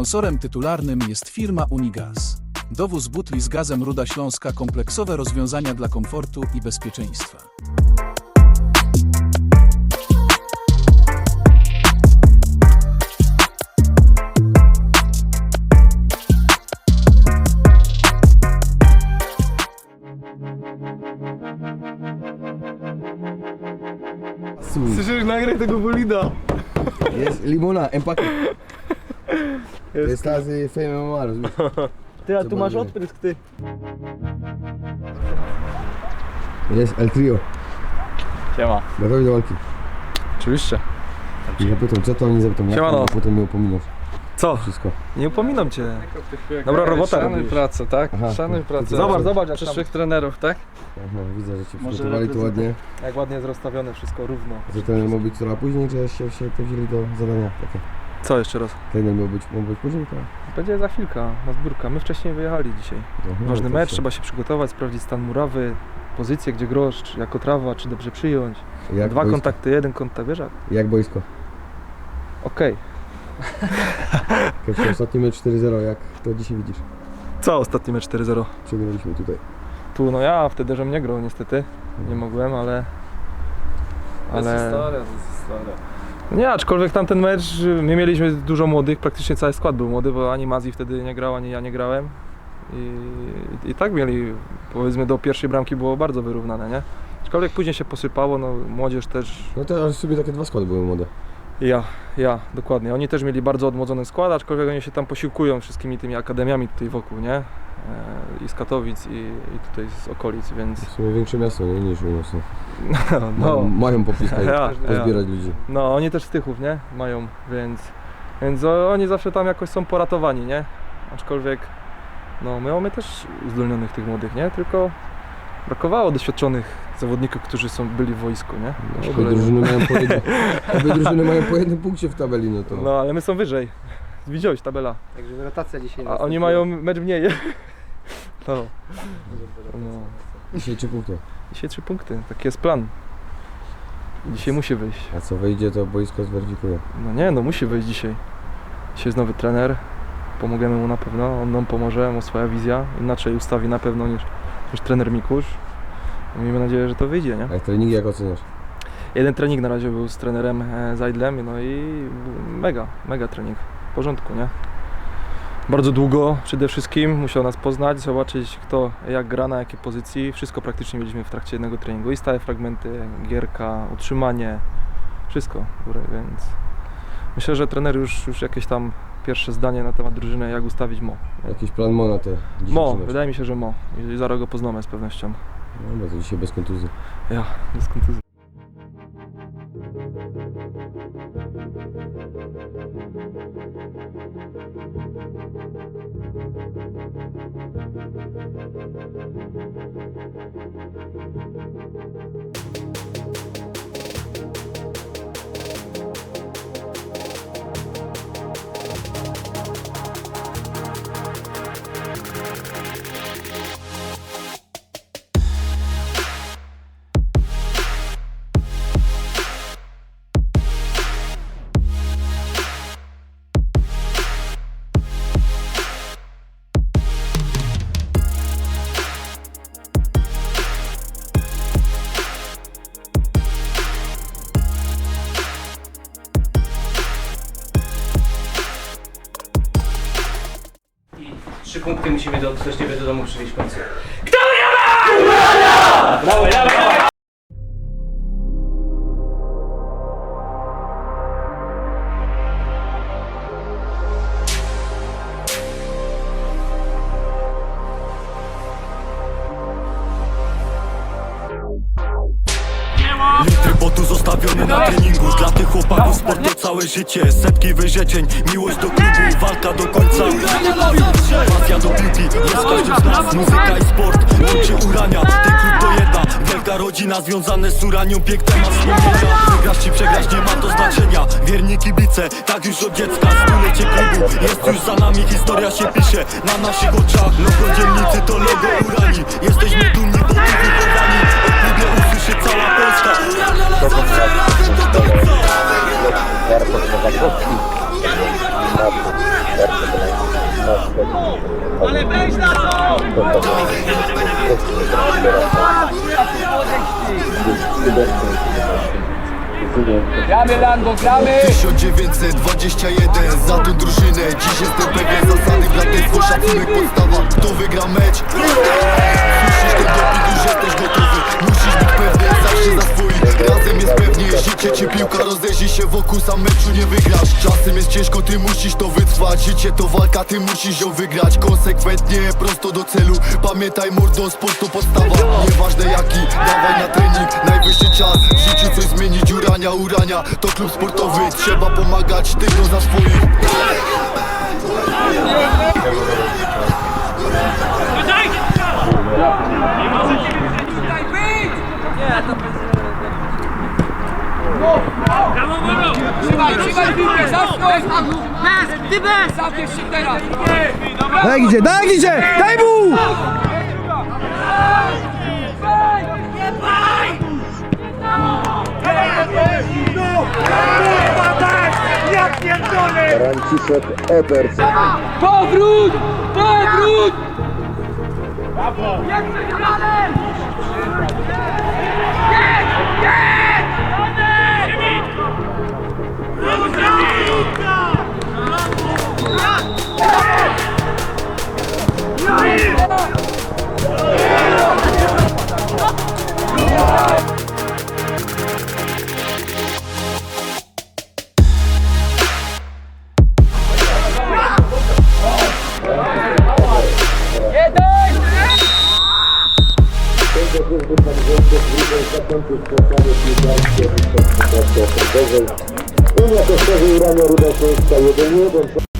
Sponsorem tytularnym jest firma Unigaz. Dowóz butli z gazem Ruda Śląska kompleksowe rozwiązania dla komfortu i bezpieczeństwa. Słyszysz, nagraj tego bolida. jest limona, empakie. To jest ta z Fame MMA, rozumiesz? Ty, a tu masz odprysk, ty. Jest El Trio, Siema. gotowi do walki. Oczywiście. I zapytam, co to oni zapytam, jak Siemano. to, potem mnie upominasz. Co? Wszystko. Nie upominam cię. Dobra robota Szanuj robisz. pracę, tak? Aha. Szanuj pracę. Zobacz, zobacz jak, tam, Przyszłych trenerów, tak? Aha, widzę, że cię Może przygotowali tu ładnie. jak ładnie jest rozstawione wszystko równo. Że trener miał być coraz później, czy się, się to wzięli do zadania takie? Co jeszcze raz? Trener miał być, miał być później, tak? Będzie za chwilkę, na zbiórka. My wcześniej wyjechali dzisiaj. Aha, Ważny to mecz, co? trzeba się przygotować, sprawdzić stan murawy, pozycję, gdzie grosz, czy jako trawa, czy dobrze przyjąć. Jak Dwa boisko? kontakty, jeden kontakt, wiesz? jak? Jak boisko? Okej. Pierwszy ostatni mecz 4-0, jak to dzisiaj widzisz? Co ostatni mecz 4-0? Przegraliśmy tutaj. Tu no ja wtedy, żem nie grał niestety. Nie mogłem, ale... To jest Ale... historia, to jest historia. Nie, aczkolwiek tamten mecz, my mieliśmy dużo młodych, praktycznie cały skład był młody, bo ani Mazji wtedy nie grał, ani ja nie grałem. I, I tak mieli, powiedzmy do pierwszej bramki było bardzo wyrównane, nie? Aczkolwiek później się posypało, no młodzież też, No to aż sobie takie dwa składy były młode. Ja, ja, dokładnie. Oni też mieli bardzo odmłodzony skład, aczkolwiek oni się tam posiłkują wszystkimi tymi akademiami tutaj wokół, nie? E, I z Katowic, i, i tutaj z okolic, więc W sumie większe miasto nie, niż u nas. No. no, Ma, mają popiskać, Ja, pozbierać ludzi. No, oni też z Tychów, nie? Mają, więc, więc oni zawsze tam jakoś są poratowani, nie? Aczkolwiek, no, my mamy też uzdolnionych tych młodych, nie? Tylko brakowało doświadczonych zawodników, którzy są, byli w wojsku, nie? No, obie Szkoleniu. drużyny mają po jednym, obie drużyny mają po jednym punkcie w tabeli, no to... No, ale my są wyżej. Widziałeś tabela. Także rotacja dzisiaj A oni mają mecz mniej. No. no. Dzisiaj trzy punkty. Dzisiaj trzy punkty, taki jest plan. Dzisiaj musi wyjść. A co wyjdzie, to boisko zweryfikuje. No nie, no musi wyjść dzisiaj. Dzisiaj jest nowy trener, pomogemy mu na pewno, on nam pomoże, mu swoja wizja, inaczej ustawi na pewno niż, niż trener Mikusz. Miejmy nadzieję, że to wyjdzie, nie? A jak treningi jak oceniasz? Jeden trening na razie był z trenerem e, Zajdlem, no i mega, mega trening, w porządku, nie? Bardzo długo przede wszystkim, musiał nas poznać, zobaczyć kto jak gra, na jakiej pozycji. Wszystko praktycznie mieliśmy w trakcie jednego treningu i stałe fragmenty, gierka, utrzymanie, wszystko górę, więc myślę, że trener już, już jakieś tam pierwsze zdanie na temat drużyny, jak ustawić Mo. Jakiś plan Mo na te dzisiejsze Mo, mecze? wydaje mi się, że Mo i zaraz go poznamy z pewnością. No to dzisiaj bez kontuzji. Ja, bez kontuzji. Trzy punkty musimy do, do do domu przywieźć w końcu. Litry potu zostawione na treningu. Dla tych chłopaków sport to całe życie. Setki wyrzeczeń, miłość do klubu Walka do końca. Pasja do piłki, jest każdy z nas. Muzyka i sport, łączy urania. Ten klub to jedna, wielka rodzina Związane z uranią, piękne ma wspomnienia Wygrasz czy przegrasz, nie ma to znaczenia. Wierni kibice, tak już od dziecka. Stulecie klubu, jest już za nami. Historia się pisze na naszych oczach. Logo dzielnicy to logo urani Gramy Lango, gramy! 1921 za tą drużynę Dziś jestem pewien zasady Braterstwo, szacunek, podstawa Kto wygra mecz? Słyszysz ten doping, już jesteś gotowy życie ci piłka Rozejrzyj się wokół, sam meczu nie wygrasz. Czasem jest ciężko, ty musisz to wytrwać. Życie to walka, ty musisz ją wygrać. Konsekwentnie, prosto do celu. Pamiętaj mordo, sport to podstawa. Nieważne jaki, dawaj na trening. Najwyższy czas, w życiu coś zmienić. Urania, urania, to klub sportowy. Trzeba pomagać tylko za swoich Trzymaj, trzymaj piłkę, zasnąć! Bez, ty bez! Zabierz się teraz! Daj idzie, daj idzie! Daj mu! Powrót! Powrót! Jak przegrane! Unia Kościoła Urania Ruda Śląska 1-1